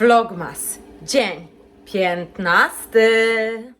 Vlogmas, dzień 15.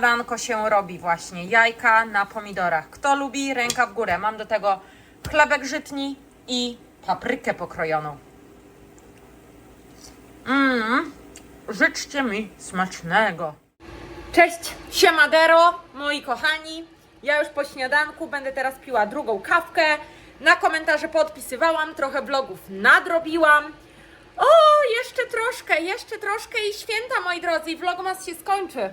śniadanko się robi właśnie. Jajka na pomidorach. Kto lubi, ręka w górę. Mam do tego chlebek żytni i paprykę pokrojoną. Mmm, życzcie mi smacznego. Cześć, siemadero, moi kochani. Ja już po śniadanku będę teraz piła drugą kawkę. Na komentarze podpisywałam, trochę vlogów nadrobiłam. O, jeszcze troszkę, jeszcze troszkę i święta, moi drodzy, i vlogmas się skończy.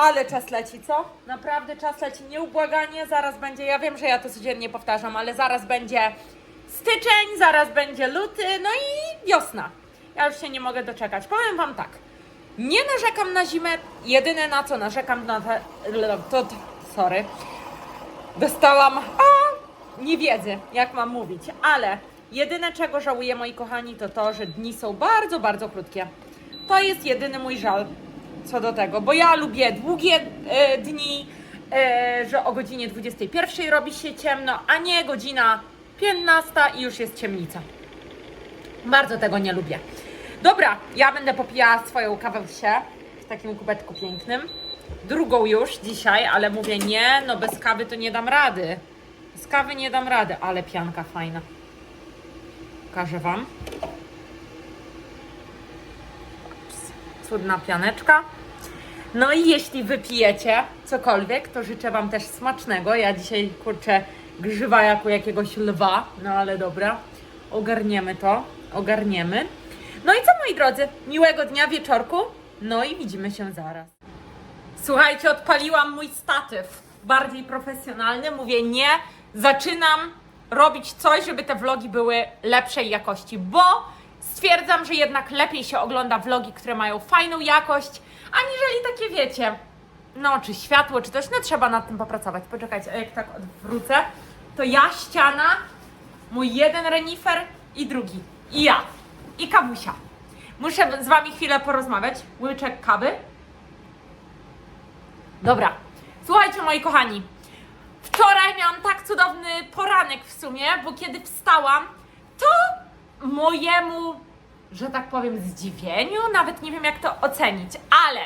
Ale czas leci, co? Naprawdę czas leci nieubłaganie. Zaraz będzie, ja wiem, że ja to codziennie powtarzam, ale zaraz będzie styczeń, zaraz będzie luty, no i wiosna. Ja już się nie mogę doczekać. Powiem Wam tak. Nie narzekam na zimę. Jedyne na co narzekam na te, to, sorry. Dostałam a, niewiedzy, jak mam mówić, ale jedyne czego żałuję, moi kochani, to to, że dni są bardzo, bardzo krótkie. To jest jedyny mój żal co do tego, bo ja lubię długie e, dni, e, że o godzinie 21 robi się ciemno, a nie godzina 15 i już jest ciemnica. Bardzo tego nie lubię. Dobra, ja będę popijała swoją kawę się w takim kubeczku pięknym. Drugą już dzisiaj, ale mówię nie, no bez kawy to nie dam rady. Bez kawy nie dam rady, ale pianka fajna. Pokażę Wam. Cudna pianeczka. No i jeśli wypijecie cokolwiek, to życzę Wam też smacznego. Ja dzisiaj kurczę grzywa jak u jakiegoś lwa, no ale dobra. Ogarniemy to, ogarniemy. No i co moi drodzy, miłego dnia, wieczorku. No i widzimy się zaraz. Słuchajcie, odpaliłam mój statyw. Bardziej profesjonalny. Mówię nie, zaczynam robić coś, żeby te vlogi były lepszej jakości, bo stwierdzam, że jednak lepiej się ogląda vlogi, które mają fajną jakość, aniżeli takie wiecie, no czy światło, czy coś, no trzeba nad tym popracować. Poczekajcie, a jak tak odwrócę, to ja ściana, mój jeden renifer i drugi. I ja. I kawusia. Muszę z wami chwilę porozmawiać. Łyczek kawy. Dobra. Słuchajcie, moi kochani. Wczoraj miałam tak cudowny poranek w sumie, bo kiedy wstałam, to mojemu, że tak powiem, zdziwieniu, nawet nie wiem jak to ocenić, ale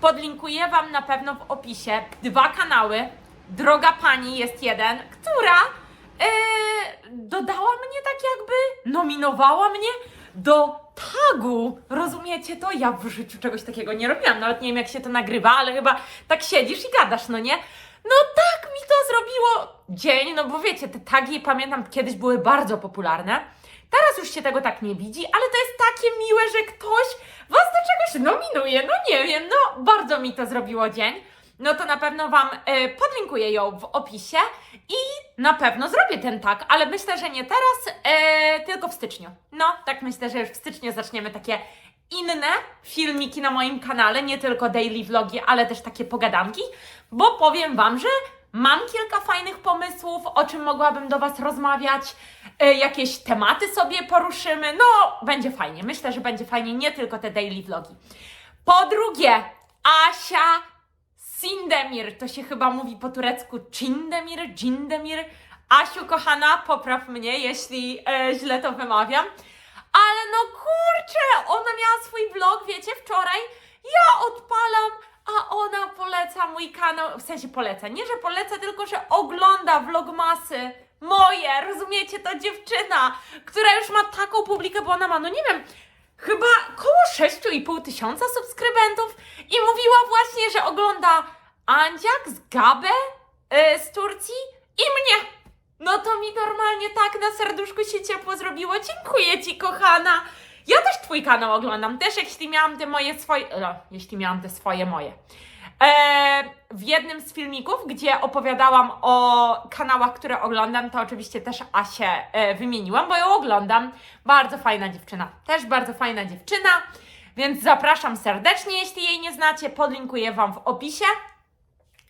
podlinkuję Wam na pewno w opisie dwa kanały. Droga Pani jest jeden, która e, dodała mnie tak jakby, nominowała mnie do tagu. Rozumiecie to? Ja w życiu czegoś takiego nie robiłam. Nawet nie wiem, jak się to nagrywa, ale chyba tak siedzisz i gadasz, no nie? No tak mi to zrobiło dzień, no bo wiecie, te tagi pamiętam kiedyś były bardzo popularne. Teraz już się tego tak nie widzi, ale to jest takie miłe, że ktoś was do czegoś nominuje. No nie wiem, no bardzo mi to zrobiło dzień. No to na pewno Wam e, podlinkuję ją w opisie i na pewno zrobię ten tag, ale myślę, że nie teraz, e, tylko w styczniu. No, tak myślę, że już w styczniu zaczniemy takie inne filmiki na moim kanale, nie tylko daily vlogi, ale też takie pogadanki, bo powiem Wam, że mam kilka fajnych pomysłów, o czym mogłabym do Was rozmawiać, e, jakieś tematy sobie poruszymy, no będzie fajnie, myślę, że będzie fajnie, nie tylko te daily vlogi. Po drugie, Asia Sindemir, to się chyba mówi po turecku Cindemir, Cindemir. Asiu, kochana, popraw mnie, jeśli e, źle to wymawiam. Ale no kurczę, ona miała swój vlog, wiecie, wczoraj. Ja odpalam, a ona poleca mój kanał, w sensie poleca, nie że poleca, tylko że ogląda vlogmasy moje, rozumiecie, to dziewczyna, która już ma taką publikę, bo ona ma, no nie wiem, chyba koło 6,5 tysiąca subskrybentów i mówiła właśnie, że ogląda Andziak z Gabę e, z Turcji i mnie. No to mi normalnie tak na serduszku się ciepło zrobiło. Dziękuję Ci, kochana. Ja też Twój kanał oglądam, też jeśli miałam te moje swoje, no, jeśli miałam te swoje moje. E, w jednym z filmików, gdzie opowiadałam o kanałach, które oglądam, to oczywiście też Asię e, wymieniłam, bo ją oglądam. Bardzo fajna dziewczyna, też bardzo fajna dziewczyna, więc zapraszam serdecznie, jeśli jej nie znacie, podlinkuję Wam w opisie.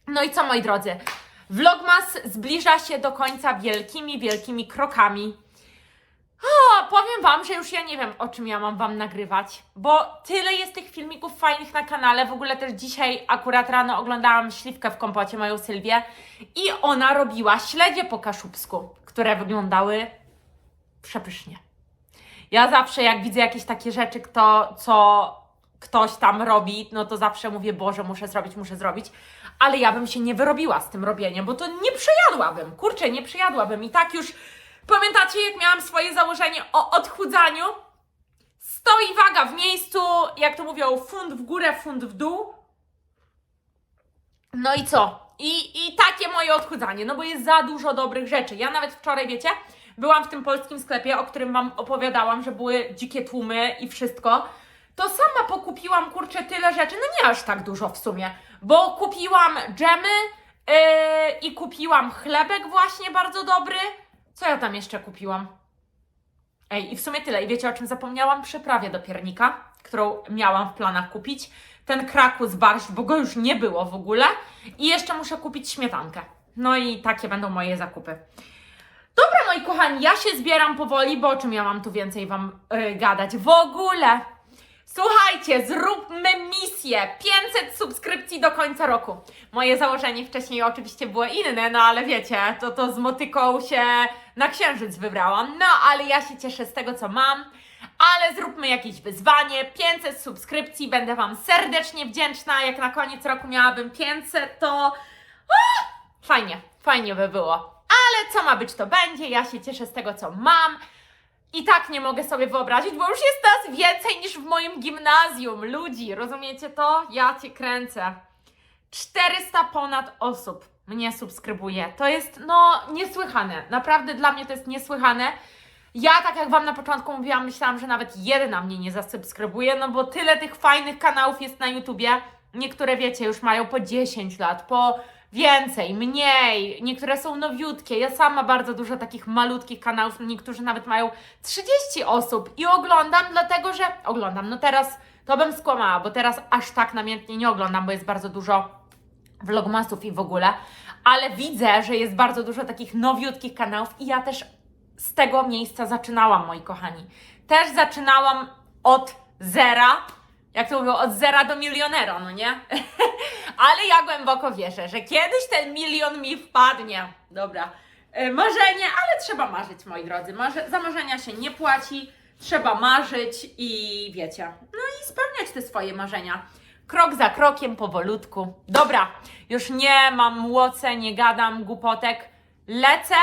No i co moi drodzy, Vlogmas zbliża się do końca wielkimi, wielkimi krokami. Powiem Wam, że już ja nie wiem, o czym ja mam Wam nagrywać, bo tyle jest tych filmików fajnych na kanale. W ogóle też dzisiaj akurat rano oglądałam śliwkę w kompocie, moją Sylwię, i ona robiła śledzie po kaszubsku, które wyglądały przepysznie. Ja zawsze, jak widzę jakieś takie rzeczy, kto, co ktoś tam robi, no to zawsze mówię, Boże, muszę zrobić, muszę zrobić. Ale ja bym się nie wyrobiła z tym robieniem, bo to nie przejadłabym. Kurczę, nie przejadłabym. I tak już pamiętacie, jak miałam swoje założenie o odchudzaniu? Stoi waga w miejscu, jak to mówią, funt w górę, funt w dół. No i co? I, I takie moje odchudzanie, no bo jest za dużo dobrych rzeczy. Ja nawet wczoraj, wiecie, byłam w tym polskim sklepie, o którym Wam opowiadałam, że były dzikie tłumy i wszystko. To sama pokupiłam, kurczę, tyle rzeczy, no nie aż tak dużo w sumie, bo kupiłam dżemy yy, i kupiłam chlebek właśnie bardzo dobry. Co ja tam jeszcze kupiłam? Ej, i w sumie tyle. I wiecie o czym zapomniałam? Przyprawię do piernika, którą miałam w planach kupić. Ten krakus barszcz, bo go już nie było w ogóle. I jeszcze muszę kupić śmietankę. No i takie będą moje zakupy. Dobra, moi kochani, ja się zbieram powoli, bo o czym ja mam tu więcej Wam yy, gadać? W ogóle! Słuchajcie, zróbmy misję 500 subskrypcji do końca roku. Moje założenie wcześniej oczywiście było inne, no ale wiecie, to to z motyką się na księżyc wybrałam. No ale ja się cieszę z tego, co mam. Ale zróbmy jakieś wyzwanie, 500 subskrypcji, będę Wam serdecznie wdzięczna. Jak na koniec roku miałabym 500, to fajnie, fajnie by było. Ale co ma być, to będzie. Ja się cieszę z tego, co mam. I tak nie mogę sobie wyobrazić, bo już jest nas więcej niż w moim gimnazjum ludzi. Rozumiecie to? Ja cię kręcę. 400 ponad osób mnie subskrybuje. To jest no niesłychane. Naprawdę dla mnie to jest niesłychane. Ja, tak jak Wam na początku mówiłam, myślałam, że nawet jedna mnie nie zasubskrybuje, no bo tyle tych fajnych kanałów jest na YouTubie. Niektóre, wiecie, już mają po 10 lat, po więcej, mniej. Niektóre są nowiutkie. Ja sama bardzo dużo takich malutkich kanałów, niektórzy nawet mają 30 osób i oglądam, dlatego że oglądam. No teraz to bym skłamała, bo teraz aż tak namiętnie nie oglądam, bo jest bardzo dużo vlogmasów i w ogóle, ale widzę, że jest bardzo dużo takich nowiutkich kanałów i ja też z tego miejsca zaczynałam, moi kochani. Też zaczynałam od zera, jak to mówią, od zera do milionera, no nie? ale ja głęboko wierzę, że kiedyś ten milion mi wpadnie. Dobra, e, marzenie, ale trzeba marzyć, moi drodzy. Marze za marzenia się nie płaci, trzeba marzyć i wiecie, no i spełniać te swoje marzenia. Krok za krokiem, powolutku. Dobra, już nie mam młoce, nie gadam głupotek. Lecę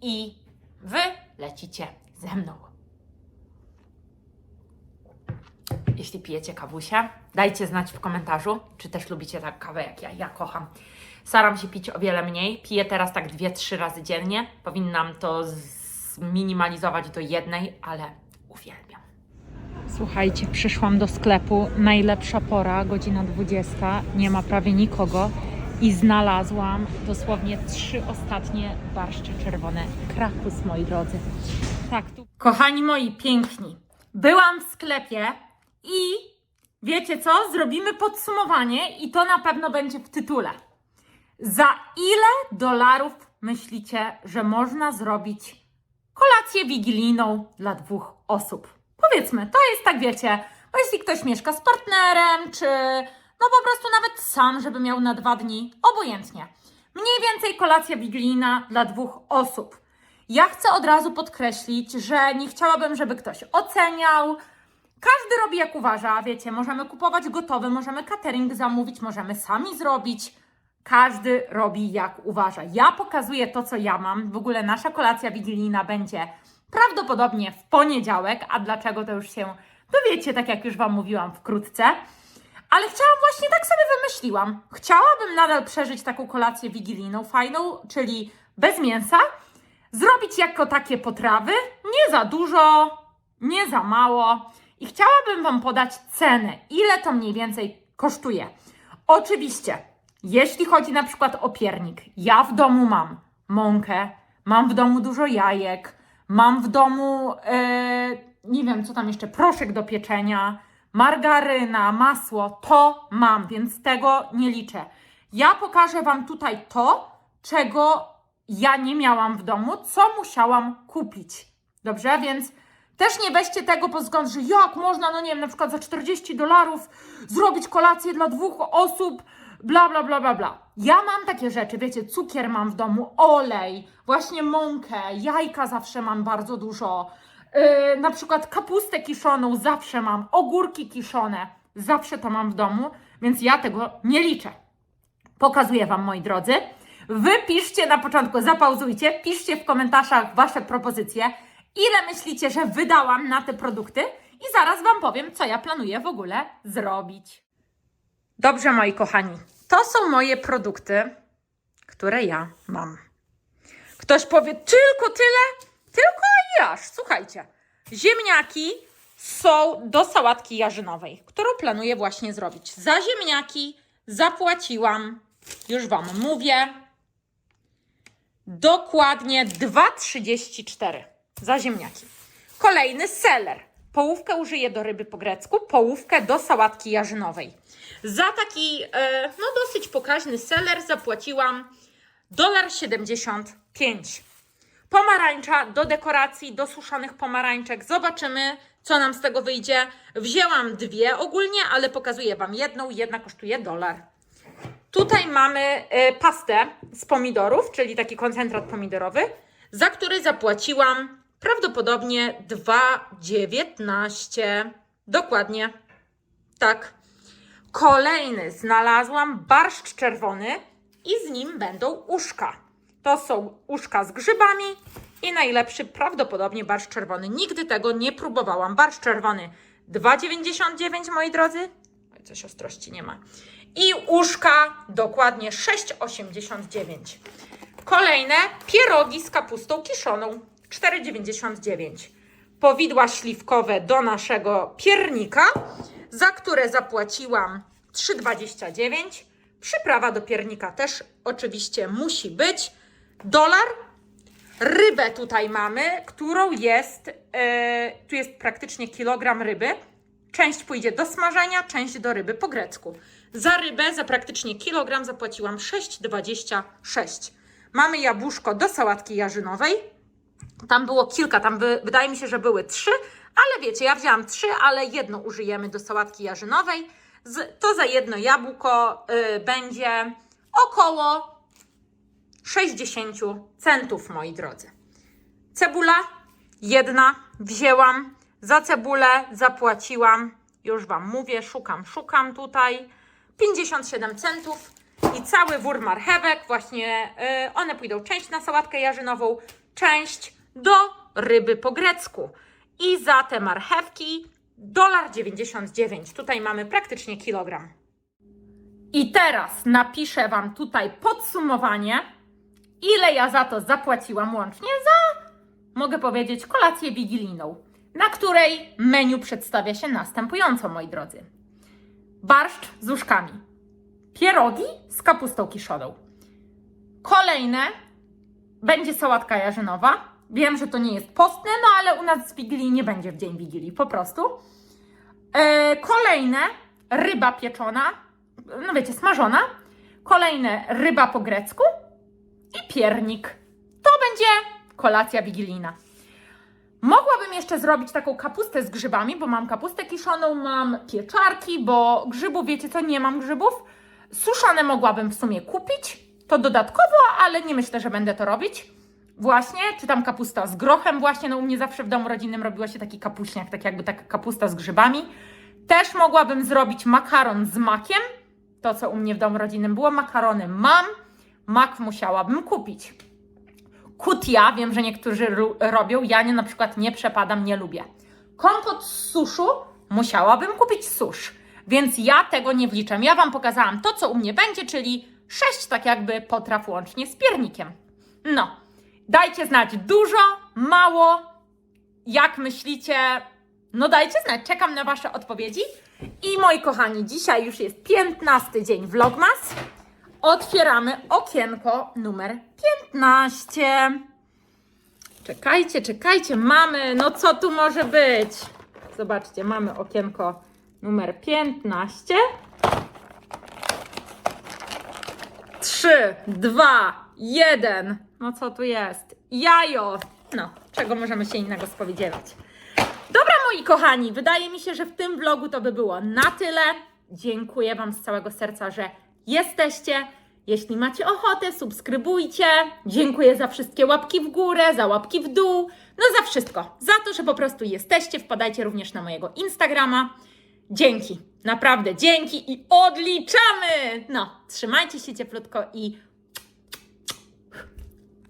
i wy lecicie ze mną. Jeśli pijecie kawusia, dajcie znać w komentarzu, czy też lubicie tak kawę jak ja. Ja kocham. Staram się pić o wiele mniej. Piję teraz tak 2-3 razy dziennie. Powinnam to zminimalizować do jednej, ale uwielbiam. Słuchajcie, przyszłam do sklepu. Najlepsza pora, godzina 20. Nie ma prawie nikogo. I znalazłam dosłownie trzy ostatnie barszcze czerwone. Krakus, moi drodzy. Tak, tu. Kochani moi piękni, byłam w sklepie i wiecie co? Zrobimy podsumowanie i to na pewno będzie w tytule. Za ile dolarów myślicie, że można zrobić kolację wigilijną dla dwóch osób? Powiedzmy, to jest tak, wiecie, bo jeśli ktoś mieszka z partnerem, czy no po prostu nawet sam, żeby miał na dwa dni, obojętnie. Mniej więcej kolacja wigilijna dla dwóch osób. Ja chcę od razu podkreślić, że nie chciałabym, żeby ktoś oceniał. Każdy robi jak uważa, wiecie, możemy kupować gotowe, możemy catering zamówić, możemy sami zrobić. Każdy robi jak uważa. Ja pokazuję to, co ja mam. W ogóle nasza kolacja wigilijna będzie prawdopodobnie w poniedziałek. A dlaczego to już się dowiecie, tak jak już Wam mówiłam wkrótce. Ale chciałam właśnie tak sobie wymyśliłam. Chciałabym nadal przeżyć taką kolację wigilijną, fajną, czyli bez mięsa. Zrobić jako takie potrawy, nie za dużo, nie za mało. I chciałabym Wam podać cenę, ile to mniej więcej kosztuje. Oczywiście, jeśli chodzi na przykład o piernik, ja w domu mam mąkę, mam w domu dużo jajek, mam w domu, e, nie wiem co tam jeszcze, proszek do pieczenia, margaryna, masło, to mam, więc tego nie liczę. Ja pokażę Wam tutaj to, czego ja nie miałam w domu, co musiałam kupić. Dobrze, więc też nie weźcie tego pod wzgląd, że jak można, no nie wiem, na przykład za 40 dolarów zrobić kolację dla dwóch osób, bla, bla, bla, bla, bla. Ja mam takie rzeczy, wiecie, cukier mam w domu, olej, właśnie mąkę, jajka zawsze mam bardzo dużo, yy, na przykład kapustę kiszoną zawsze mam, ogórki kiszone, zawsze to mam w domu, więc ja tego nie liczę. Pokazuję Wam, moi drodzy. Wy piszcie na początku, zapauzujcie, piszcie w komentarzach Wasze propozycje, ile myślicie, że wydałam na te produkty i zaraz Wam powiem, co ja planuję w ogóle zrobić. Dobrze, moi kochani, to są moje produkty, które ja mam. Ktoś powie, tylko tyle? Tylko i aż. Słuchajcie, ziemniaki są do sałatki jarzynowej, którą planuję właśnie zrobić. Za ziemniaki zapłaciłam, już Wam mówię, dokładnie 2,34 za ziemniaki. Kolejny seler. Połówkę użyję do ryby po grecku, połówkę do sałatki jarzynowej. Za taki, e, no dosyć pokaźny seler zapłaciłam 1,75 Pomarańcza do dekoracji, do suszonych pomarańczek. Zobaczymy, co nam z tego wyjdzie. Wzięłam dwie ogólnie, ale pokazuję Wam jedną. Jedna kosztuje dolar. Tutaj mamy e, pastę z pomidorów, czyli taki koncentrat pomidorowy, za który zapłaciłam prawdopodobnie 2,19. Dokładnie. Tak. Kolejny znalazłam barszcz czerwony i z nim będą uszka. To są uszka z grzybami i najlepszy prawdopodobnie barszcz czerwony. Nigdy tego nie próbowałam. Barszcz czerwony 2,99 moi drodzy. Oj, coś ostrości nie ma. I uszka dokładnie 6,89. Kolejne pierogi z kapustą kiszoną 4,99. Powidła śliwkowe do naszego piernika, za które zapłaciłam 3,29. Przyprawa do piernika też oczywiście musi być. Dolar. Rybę tutaj mamy, którą jest, e, tu jest praktycznie kilogram ryby. Część pójdzie do smażenia, część do ryby po grecku. Za rybę, za praktycznie kilogram zapłaciłam 6,26. Mamy jabłuszko do sałatki jarzynowej. Tam było kilka, tam wy, wydaje mi się, że były trzy, ale wiecie, ja wzięłam trzy, ale jedno użyjemy do sałatki jarzynowej. Z, to za jedno jabłko y, będzie około 60 centów, moi drodzy. Cebula jedna wzięłam, za cebulę zapłaciłam, już Wam mówię, szukam, szukam tutaj, 57 centów i cały wór marchewek, właśnie y, one pójdą część na sałatkę jarzynową, część do ryby po grecku. I za te marchewki dolar 99. Tutaj mamy praktycznie kilogram. I teraz napiszę Wam tutaj podsumowanie, ile ja za to zapłaciłam łącznie za, mogę powiedzieć, kolację wigilijną, na której menu przedstawia się następująco, moi drodzy. Barszcz z uszkami, pierogi z kapustą kiszoną. Kolejne będzie sałatka jarzynowa. Wiem, że to nie jest postne, no ale u nas z Wigilii nie będzie w dzień Wigilii, po prostu. E, kolejne ryba pieczona, no wiecie, smażona. Kolejne ryba po grecku i piernik. To będzie kolacja wigilijna. Mogłabym jeszcze zrobić taką kapustę z grzybami, bo mam kapustę kiszoną, mam pieczarki, bo grzybów, wiecie co, nie mam grzybów. Suszone mogłabym w sumie kupić, to dodatkowo, ale nie myślę, że będę to robić. Właśnie, czy tam kapusta z grochem właśnie, no u mnie zawsze w domu rodzinnym robiło się taki kapuśniak, tak jakby taka kapusta z grzybami. Też mogłabym zrobić makaron z makiem, to co u mnie w domu rodzinnym było, makarony mam, mak musiałabym kupić. Kutia, wiem, że niektórzy robią, ja nie na przykład nie przepadam, nie lubię. Kompot z suszu musiałabym kupić susz, więc ja tego nie wliczam. Ja Wam pokazałam to, co u mnie będzie, czyli sześć tak jakby potraw łącznie z piernikiem. No, dajcie znać dużo, mało, jak myślicie, No dajcie znać, czekam na Wasze odpowiedzi. I moi kochani, dzisiaj już jest 15 dzień Vlogmas. Otwieramy okienko numer 15. Czekajcie, czekajcie, mamy, no co tu może być? Zobaczcie, mamy okienko numer 15. 3, 2, 1. No co tu jest? Jajo. No, czego możemy się innego spodziewać? Dobra, moi kochani, wydaje mi się, że w tym vlogu to by było na tyle. Dziękuję Wam z całego serca, że jesteście. Jeśli macie ochotę, subskrybujcie. Dziękuję za wszystkie łapki w górę, za łapki w dół, no za wszystko. Za to, że po prostu jesteście. Wpadajcie również na mojego Instagrama. Dzięki, naprawdę dzięki i odliczamy! No, trzymajcie się cieplutko i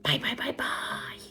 bye, bye, bye, bye.